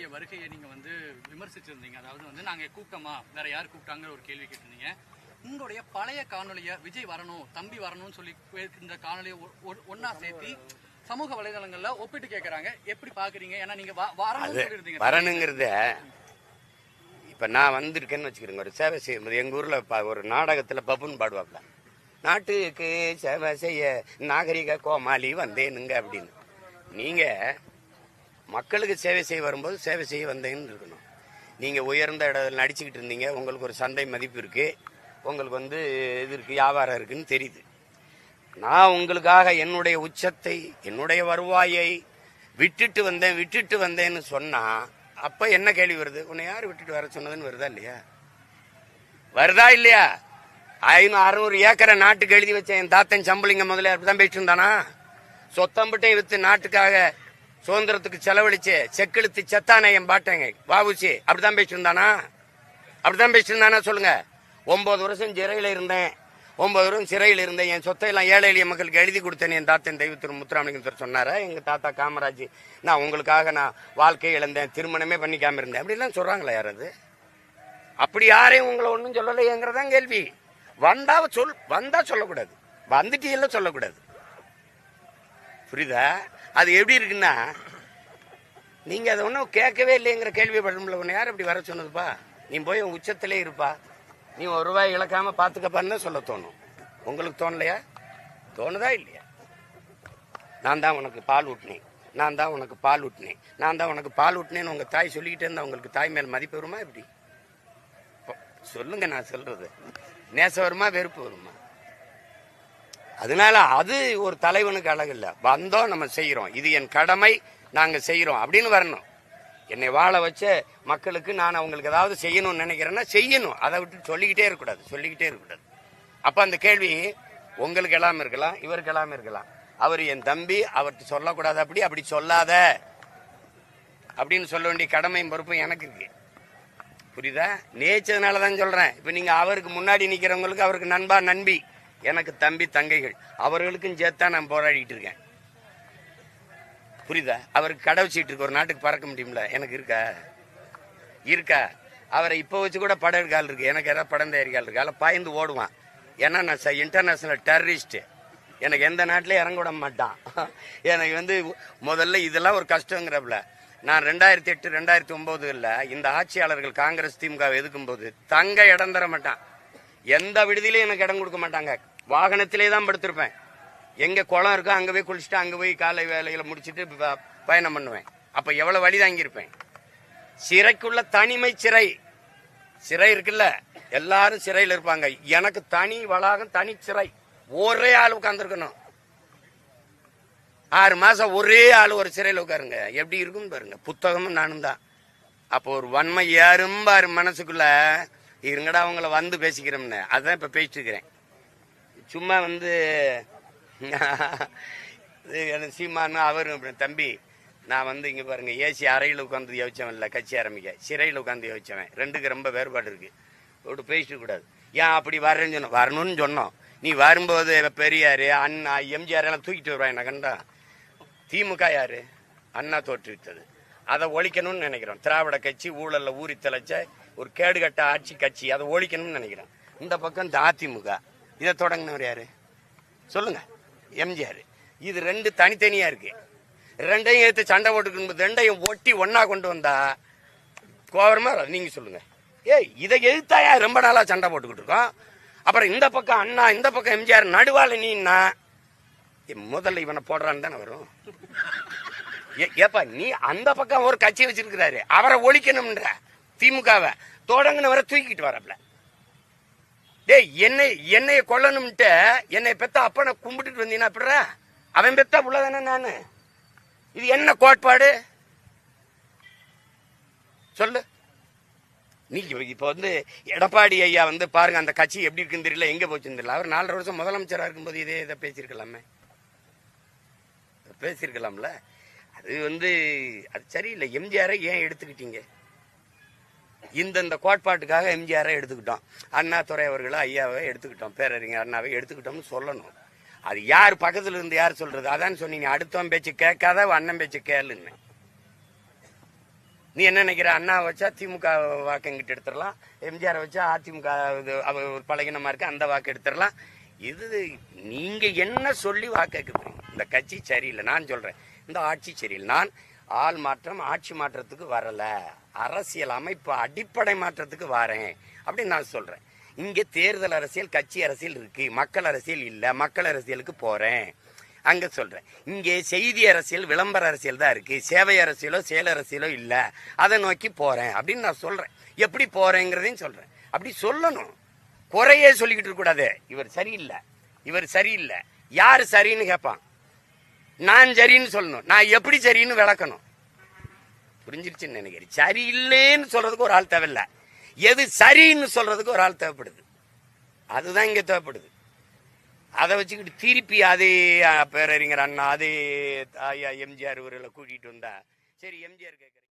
அண்ணாவுடைய வருகையை நீங்க வந்து விமர்சிச்சிருந்தீங்க. அதாவது வந்து நாங்க கூப்பிட்டோமா வேற யார் கூப்பிட்டாங்கிற ஒரு கேள்வி கேட்டிருந்தீங்க. உங்களுடைய பழைய காணொலிய விஜய் வரணும் தம்பி வரணும்னு சொல்லி இந்த காணொலியை ஒ- ஒ- ஒண்ணா சேர்த்தி சமூக வலைதளங்கள்ல ஒப்பிட்டு கேக்குறாங்க. எப்படி பாக்குறீங்க? ஏன்னா நீங்க வ- வரணும்னு அது சொல்லியிருந்தீங்க. வரணுங்கிறத இப்ப நான் வந்திருக்கேன்னு வச்சுக்கிறேங்க. ஒரு சேவை செய்யும்போது எங்க ஊர்ல ஒரு நாடகத்துல பப்புன்னு பாடுவாப்ல. நாட்டுக்கு சேவை செய்ய நாகரிக கோமாளி வந்தேனுங்க அப்படின்னு. நீங்க மக்களுக்கு சேவை செய்ய வரும்போது சேவை செய்ய வந்தேன்னு இருக்கணும். நீங்கள் உயர்ந்த இடத்துல நடிச்சுக்கிட்டு இருந்தீங்க உங்களுக்கு ஒரு சந்தை மதிப்பு இருக்குது உங்களுக்கு வந்து இது இருக்குது வியாபாரம் இருக்குதுன்னு தெரியுது. நான் உங்களுக்காக என்னுடைய உச்சத்தை என்னுடைய வருவாயை விட்டுட்டு வந்தேன் விட்டுட்டு வந்தேன்னு சொன்னால் அப்போ என்ன கேள்வி வருது? உன்னை யார் விட்டுட்டு வர சொன்னதுன்னு வருதா இல்லையா? வருதா இல்லையா? ஐநூறு அறுநூறு ஏக்கரை நாட்டுக்கு எழுதி வச்சேன் என் தாத்தன் சம்பளிங்க முதல்ல அப்படிதான் போயிட்டு இருந்தானா? சொத்தம்பட்டையும் விற்று நாட்டுக்காக சுதந்திரத்துக்கு செலவழிச்சு செக்கெழுத்து செத்தானே என் பாட்டேங்க. வாவுசி அப்படிதான் பேசியிருந்தானா? அப்படிதான் பேசியிருந்தானா சொல்லுங்க. ஒன்பது வருஷம் சிறையில் இருந்தேன். ஒன்பது வருஷம் சிறையில் இருந்தேன். என் சொத்தை எல்லாம் ஏழை எளிய மக்களுக்கு எழுதி கொடுத்தேன் என் தாத்தன் தெய்வ திரு முத்துராமலிங்கத்தர் சொன்னார். எங்கள் தாத்தா காமராஜ் நான் உங்களுக்காக நான் வாழ்க்கையை இழந்தேன் திருமணமே பண்ணிக்காம இருந்தேன். அப்படிலாம் சொல்றாங்களா யாராவது அப்படி யாரையும் உங்களை ஒன்றும் சொல்லலையேங்கிறதான் கேள்வி. வந்தா சொல் வந்தா சொல்லக்கூடாது. வந்துட்டீங்கல்ல சொல்லக்கூடாது. புரியுதா? அது எப்படி இருக்குன்னா நீங்க அதை ஒன்றும் கேட்கவே இல்லைங்கிற கேள்வி படும்ல உன்னை யார் அப்படி வர சொன்னதுப்பா? நீ போய் உன் உச்சத்திலே இருப்பா. நீ ஒரு ரூபாய் இழக்காம பார்த்துக்கப்பான்னு தான் சொல்ல தோணும். உங்களுக்கு தோணலையா? தோணுதா இல்லையா? நான் தான் உனக்கு பால் ஊட்டினேன். நான் தான் உனக்கு பால் ஊட்டினேன். நான் தான் உனக்கு பால் ஊட்டினேன்னு உங்கள் தாய் சொல்லிக்கிட்டே இருந்தா உங்களுக்கு தாய் மேல் மதிப்பு வருமா எப்படி? சொல்லுங்க நான் சொல்றது. நேசம் வருமா வெறுப்பு வருமா? அதனால அது ஒரு தலைவனுக்கு அழகு இல்லை வந்தோம் நம்ம செய்யறோம் இது என் கடமை நாங்கள் செய்யறோம் அப்படின்னு வரணும். என்னை வாழ வச்ச மக்களுக்கு நான் அவங்களுக்கு ஏதாவது செய்யணும்னு நினைக்கிறேன்னா செய்யணும். அதை விட்டு சொல்லிக்கிட்டே இருக்கக்கூடாது சொல்லிக்கிட்டே இருக்கக்கூடாது. அப்போ அந்த கேள்வி உங்களுக்கு எல்லாம் இருக்கலாம் இவருக்கு எல்லாம் இருக்கலாம். அவர் என் தம்பி அவர்கிட்ட சொல்லக்கூடாது அப்படி அப்படி சொல்லாத. அப்படின்னு சொல்ல வேண்டிய கடமையும் பொறுப்பும் எனக்கு இருக்கு. புரியுதா? நேச்சதுனால தான் சொல்கிறேன் இப்போ நீங்கள் அவருக்கு முன்னாடி நிற்கிறவங்களுக்கு அவருக்கு நண்பா நண்பி. எனக்கு தம்பி தங்கைகள் அவர்களுக்கும் சேர்த்தா நான் போராடிட்டு இருக்கேன். புரியுதா? அவருக்கு கடை வச்சுட்டு இருக்கு. ஒரு நாட்டுக்கு பறக்க முடியும்ல? எனக்கு இருக்கா? இருக்கா? அவரை இப்போ வச்சு கூட படம் எடுக்கால் இருக்கு. எனக்கு ஏதாவது படம் தயாரிக்கால் இருக்கு. அதில் பாய்ந்து ஓடுவான். ஏன்னா நான் இன்டர்நேஷனல் டெரரிஸ்ட்டு எனக்கு எந்த நாட்டிலையும் இறங்க விட மாட்டான். எனக்கு வந்து முதல்ல இதெல்லாம் ஒரு கஷ்டங்கிறப்பல. நான் ரெண்டாயிரத்தி எட்டு ரெண்டாயிரத்தி ஒன்பதுல இந்த ஆட்சியாளர்கள் காங்கிரஸ் திமுக எதுக்கும் போது தங்க இடம் தர மாட்டான். எந்த விடுதியிலையும் எனக்கு இடம் கொடுக்க மாட்டாங்க. வாகனத்திலே தான் படுத்திருப்பேன். எங்க குளம் இருக்கோ அங்க போய் குளிச்சுட்டு அங்க போய் காலை வேலையில் முடிச்சிட்டு பயணம் பண்ணுவேன். அப்போ எவ்வளவு வழி தாங்கியிருப்பேன் சிறைக்குள்ள தனிமை சிறை. சிறை இருக்குல்ல? எல்லாரும் சிறையில் இருப்பாங்க. எனக்கு தனி வளாகம் தனி சிறை. ஒரே ஆள் உட்காந்துருக்கணும் ஆறு மாசம் ஒரே ஆள் ஒரு சிறையில் உட்காருங்க. எப்படி இருக்கும்னு பாருங்க. புத்தகமும் நானும் தான். அப்போ ஒரு வன்மை ஏறும்பாரு மனசுக்குள்ள. இருங்கடா அவங்கள வந்து பேசிக்கிறோம்னு. அதான் இப்போ பேசிட்டு இருக்கிறேன். சும்மா வந்து இது எனக்கு சீமானு அவரும் தம்பி நான் வந்து இங்கே பாருங்கள் ஏசி அறையில் உட்காந்து யோசிச்சவன் இல்லை கட்சி ஆரம்பிக்க. சிறையில் உட்காந்து யோசிச்சவன். ரெண்டுக்கு ரொம்ப வேறுபாடு இருக்குது விட்டு பேசிட்டு கூடாது. ஏன் அப்படி வரேன்னு சொன்னோம். வரணும்னு சொன்னோம். நீ வரும்போது பெரியார் அண்ணா எம்ஜிஆர் எல்லாம் தூக்கிட்டு வருவான் என்ன கண்டா? திமுக யார்? அண்ணா தோற்றுவித்தது அதை ஒழிக்கணும்னு நினைக்கிறோம். திராவிட கட்சி ஊழலில் ஊறி தலைச்ச ஒரு கேடுகட்ட ஆட்சி கட்சி அதை ஒழிக்கணும்னு நினைக்கிறோம். இந்த பக்கம் இந்த அதிமுக. இதை தொடங்கினவர் யாரு? சொல்லுங்க. எம்ஜிஆர். இது ரெண்டு தனித்தனியா இருக்கு. ரெண்டையும் எடுத்து சண்டை போட்டுக்கணும் ரெண்டையும் ஒட்டி ஒன்னா கொண்டு வந்தா கோவரமா வராது. நீங்க சொல்லுங்க. ஏய் இதை எதிர்த்தாயா ரொம்ப நாளா சண்டை போட்டுக்கிட்டு இருக்கோம்? அப்புறம் இந்த பக்கம் அண்ணா இந்த பக்கம் எம்ஜிஆர் நடுவால நீன்னா ஏ, முதல்ல இவனை போடுறான்னு தானே வரும்? ஏ- ஏப்பா நீ அந்த பக்கம் ஒரு கட்சி வச்சிருக்கிறாரு. அவரை ஒழிக்கணும்ன்ற திமுகவை. தொடங்கினவரை தூக்கிட்டு வரப்பல டேய் என்னை என்னைய கொல்லணும்ட்டு என்னை பெத்த அப்பனை கும்பிட்டுட்டு வந்தீங்கன்னா அப்படிறா அவன் பெத்தா புள்ளதானே நானு? இது என்ன கோட்பாடு? சொல்லு. நீ இப்போ வந்து எடப்பாடி ஐயா வந்து பாருங்க அந்த கட்சி எப்படி இருக்குன்னு தெரியல எங்க போச்சுன்னு தெரியல. அவர் நாலரை வருஷம் முதலமைச்சராக இருக்கும்போது இதே இதை பேசியிருக்கலாமே. பேசியிருக்கலாம்ல. அது வந்து அது சரியில்லை. எம்ஜிஆரை ஏன் எடுத்துக்கிட்டீங்க? இந்தந்த கோட்பாட்டுக்காக எம்ஜிஆரை எடுத்துக்கிட்டோம். அண்ணாதுரை அவர்களை ஐயாவை எடுத்துக்கிட்டோம். பேரறிஞர் அண்ணாவை எடுத்துக்கிட்டோம்னு சொல்லணும். அது யார் பக்கத்துல இருந்து யார் சொல்றது? அதான் சொன்னீங்க. அடுத்தவன் பேச்சு கேட்காத அண்ணன் பேச்சு கேளுன்னு. நீ என்ன நினைக்கிற? அண்ணா வச்சா திமுக வாக்குங்கிட்டு எடுத்துடலாம். எம்ஜிஆர் வச்சா அதிமுக இது அவ பழகினமா இருக்கு அந்த வாக்கு எடுத்துடலாம். இது நீங்க என்ன சொல்லி வாக்கு இந்த கட்சி சரியில்லை. நான் சொல்றேன். இந்த ஆட்சி சரியில்லை. நான் ஆள் மாற்றம் ஆட்சி மாற்றத்துக்கு வரல. அரசியல் அமைப்பு அடிப்படை மாற்றத்துக்கு வரேன் அப்படின்னு நான் சொல்றேன். இங்க தேர்தல் அரசியல் கட்சி அரசியல் இருக்கு. மக்கள் அரசியல் இல்ல. மக்கள் அரசியலுக்கு போறேன். அங்க சொல்றேன். இங்கே செய்தி அரசியல் விளம்பர அரசியல் தான் இருக்கு. சேவை அரசியலோ செயல் அரசியலோ இல்ல. அதை நோக்கி போறேன் அப்படின்னு நான் சொல்றேன். எப்படி போறேங்கிறதையும் சொல்றேன். அப்படி சொல்லணும். குறையே சொல்லிக்கிட்டு இருக்கக்கூடாது இவர் சரியில்லை. இவர் சரியில்லை. யார் சரின்னு கேட்பான்? நான் சரின்னு சொல்லணும். நான் எப்படி சரின்னு விளக்கணும். புரிஞ்சிருச்சுன்னு நினைக்கிறேன். சரி இல்லைன்னு சொல்றதுக்கு ஒரு ஆள் தேவையில்ல. எது சரின்னு சொல்றதுக்கு ஒரு ஆள் தேவைப்படுது. அதுதான் இங்க தேவைப்படுது. அதை வச்சுக்கிட்டு திருப்பி அதே பேரறிஞர் அண்ணா அதே தாயா எம்ஜிஆர் இவர்களை கூட்டிகிட்டு வந்தா சரி எம்ஜிஆர் கேட்குறேன்